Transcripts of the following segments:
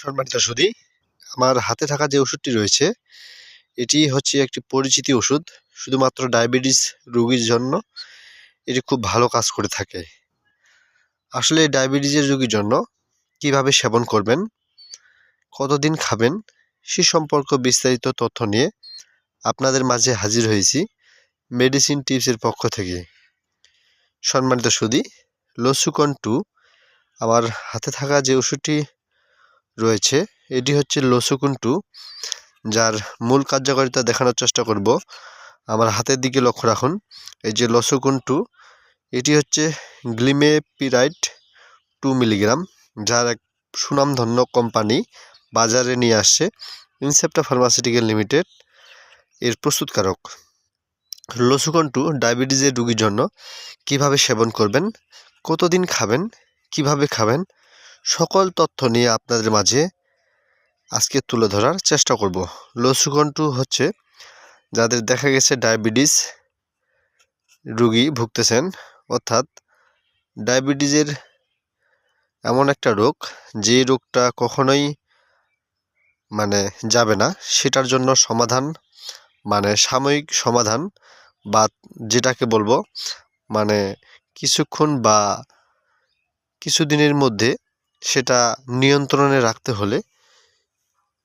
সম্মানিত সুদী আমার হাতে থাকা যে ওষুধটি রয়েছে, এটি হচ্ছে একটি পরিচিতি ওষুধ, শুধুমাত্র ডায়াবেটিস রোগীর জন্য, এটি খুব ভালো কাজ করে থাকে। আসলে ডায়াবেটিসের রোগীর জন্য কীভাবে সেবন করবেন, কতদিন খাবেন, সে সম্পর্ক বিস্তারিত তথ্য নিয়ে আপনাদের মাঝে হাজির হয়েছি মেডিসিন টিপসের পক্ষ থেকে। সম্মানিত সুদী লসুকন টু, আমার হাতে থাকা যে ওষুধটি রয়েছে। এটি হচ্ছে লসুকুন টু, যার মূল কার্যকারিতা দেখানোর চেষ্টা করব। আমার হাতের দিকে লক্ষ্য রাখুন। এই যে লসুকুন টু, এটি হচ্ছে গ্লিমেপিরাইট টু মিলিগ্রাম, যার এক সুনামধন্য কোম্পানি বাজারে নিয়ে আসছে ইনসেপ্টা ফার্মাসিউটিক্যাল লিমিটেড এর প্রস্তুতকারক। লসুকন টু ডায়াবেটিসের রুগীর জন্য কীভাবে সেবন করবেন, কতদিন খাবেন, কীভাবে খাবেন সকল তথ্য নিয়ে আপনাদের মাঝে আজকে তুলে ধরার চেষ্টা করব। লসুকন টু হচ্ছে যাদের দেখা গেছে ডায়াবেটিস রুগী ভুগতেছেন, অর্থাৎ ডায়াবেটিসের এমন একটা রোগ যে রোগটা কখনোই মানে যাবে না, সেটার জন্য সমাধান মানে সাময়িক সমাধান বা যেটাকে বলব মানে কিছুক্ষণ বা কিছুদিনের মধ্যে সেটা নিয়ন্ত্রণে রাখতে হলে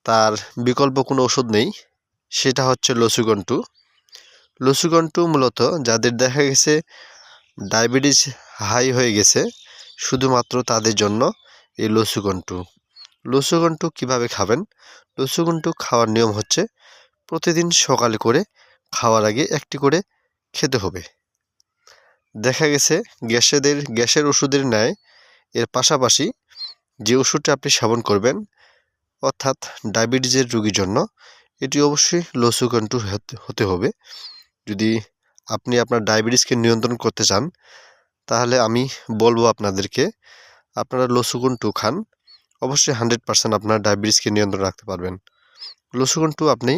তার বিকল্প কোনো ওষুধ নেই। সেটা হচ্ছে লসুগন্টু লসুগন্টু মূলত যাদের দেখা গেছে ডায়াবেটিস হাই হয়ে গেছে, শুধুমাত্র তাদের জন্য এই লসুগন্টু লসুগন্টু কীভাবে খাবেন? লসুগন্টু খাওয়ার নিয়ম হচ্ছে প্রতিদিন সকালে করে খাওয়ার আগে একটি করে খেতে হবে। দেখা গেছে গ্যাসেদের, গ্যাসের ওষুধের ন্যায় এর পাশাপাশি যে ওষুধটা আপনি সেবন করবেন, অর্থাৎ ডায়াবেটিসের রোগীর জন্য, এটি অবশ্যই লো লসুকন্টু হতে হবে। যদি আপনি আপনার ডায়াবেটিসকে নিয়ন্ত্রণ করতে চান, তাহলে আমি বলব আপনাদেরকে, আপনারা লসুকন্টু খান। অবশ্যই হান্ড্রেড পার্সেন্ট আপনার ডায়াবেটিসকে নিয়ন্ত্রণ রাখতে পারবেন। লসুকন্টু আপনি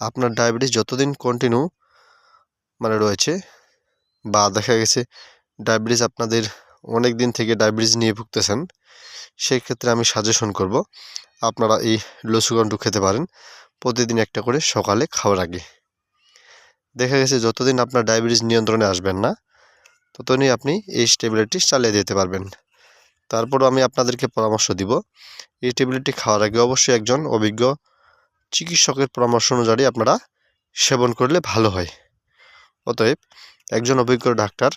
আপনার ডায়াবেটিস যতদিন কন্টিনিউ মানে রয়েছে, বা দেখা গেছে, ডায়াবেটিস আপনাদের অনেক দিন থেকে ডায়াবেটিস নিয়ে ভুগতেছেন সেই ক্ষেত্রে আমি সাজেশন করব, আপনারা এই লসুগন্ডু খেতে পারেন, প্রতিদিন একটা করে সকালে খাওয়ার আগে। দেখা গেছে যতদিন আপনার ডায়াবেটিস নিয়ন্ত্রণে আসবেন না, ততদিনই আপনি এই স্টেবিলিটি চালিয়ে দিতে পারবেন। তারপরও আমি আপনাদেরকে পরামর্শ দিব, এই ট্যাবলেটটি খাওয়ার আগে অবশ্যই একজন অভিজ্ঞ চিকিৎসকের পরামর্শ অনুযায়ী আপনারা সেবন করলে ভালো হয়। অতএব, একজন অভিজ্ঞ ডাক্তার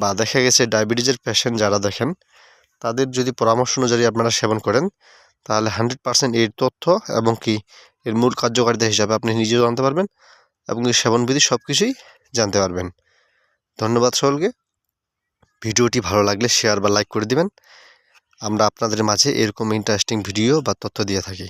বা দেখা গেছে ডায়াবেটিসের পেশেন্ট যারা দেখেন, তাদের যদি পরামর্শ অনুযায়ী আপনারা সেবন করেন, তাহলে হান্ড্রেড পার্সেন্ট এর তথ্য এবং কি এর মূল কার্যকারিতা হিসাবে আপনি নিজেও জানতে পারবেন এবং এই সেবনবিধি সব কিছুই জানতে পারবেন। ধন্যবাদ সকলকে। ভিডিওটি ভালো লাগলে শেয়ার বা লাইক করে দিবেন। আমরা আপনাদের মাঝে এরকম ইন্টারেস্টিং ভিডিও বা তথ্য দিয়ে থাকি।